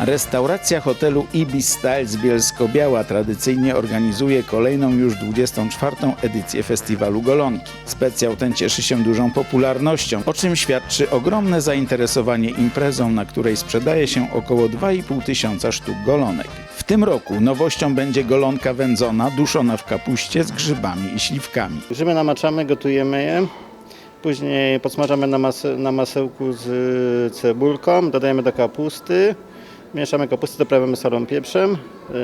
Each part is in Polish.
Restauracja hotelu Ibis Style z Bielsko-Biała tradycyjnie organizuje kolejną już 24. edycję festiwalu Golonki. Specjał ten cieszy się dużą popularnością, o czym świadczy ogromne zainteresowanie imprezą, na której sprzedaje się około 2,5 tysiąca sztuk golonek. W tym roku nowością będzie golonka wędzona, duszona w kapuście z grzybami i śliwkami. Grzyby namaczamy, gotujemy je. Później podsmażamy na, mase, na masełku z cebulką, dodajemy do kapusty. Mieszamy kapustę, doprawiamy solą, pieprzem.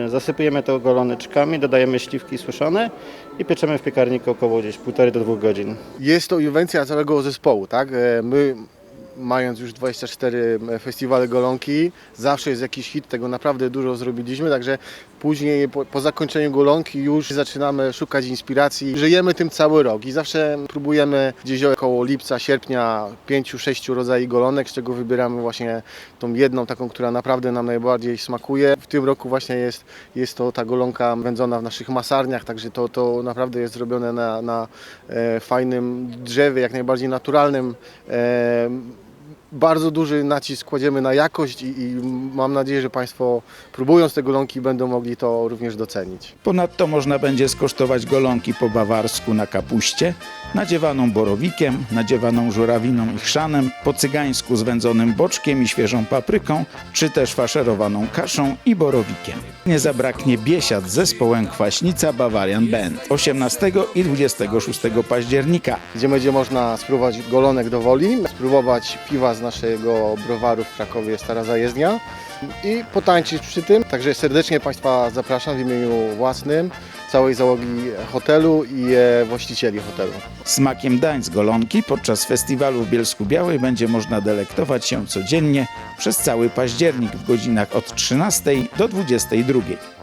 y, Zasypujemy to goloneczkami, dodajemy śliwki suszone i pieczemy w piekarniku około gdzieś 1,5 do 2 godzin. Jest to inwencja całego zespołu, tak? E, My mając już 24 festiwale golonki, zawsze jest jakiś hit, tego naprawdę dużo zrobiliśmy, także później po, po zakończeniu golonki już zaczynamy szukać inspiracji. Żyjemy tym cały rok i zawsze próbujemy gdzieś około lipca, sierpnia 5-6 rodzajów golonek, z czego wybieramy właśnie tą jedną taką, która naprawdę nam najbardziej smakuje. W tym roku właśnie jest, jest to ta golonka wędzona w naszych masarniach, także to, to naprawdę jest zrobione na, na e, fajnym drzewie, jak najbardziej naturalnym. E, bardzo duży nacisk kładziemy na jakość i, i mam nadzieję, że Państwo próbując te golonki będą mogli to również docenić. Ponadto można będzie skosztować golonki po bawarsku na kapuście, nadziewaną borowikiem, nadziewaną żurawiną i chrzanem, po cygańsku z wędzonym boczkiem i świeżą papryką, czy też faszerowaną kaszą i borowikiem. Nie zabraknie biesiad z zespołem Kwaśnica Bavarian Band 18 i 26 października. Gdzie będzie można spróbować golonek do woli, spróbować piwa z naszego browaru w Krakowie Stara Zajezdnia i potańczyć przy tym. Także serdecznie Państwa zapraszam w imieniu własnym, całej załogi hotelu i e, właścicieli hotelu. Smakiem dań z golonki podczas festiwalu w Bielsku Białej będzie można delektować się codziennie przez cały październik w godzinach od 13 do 22.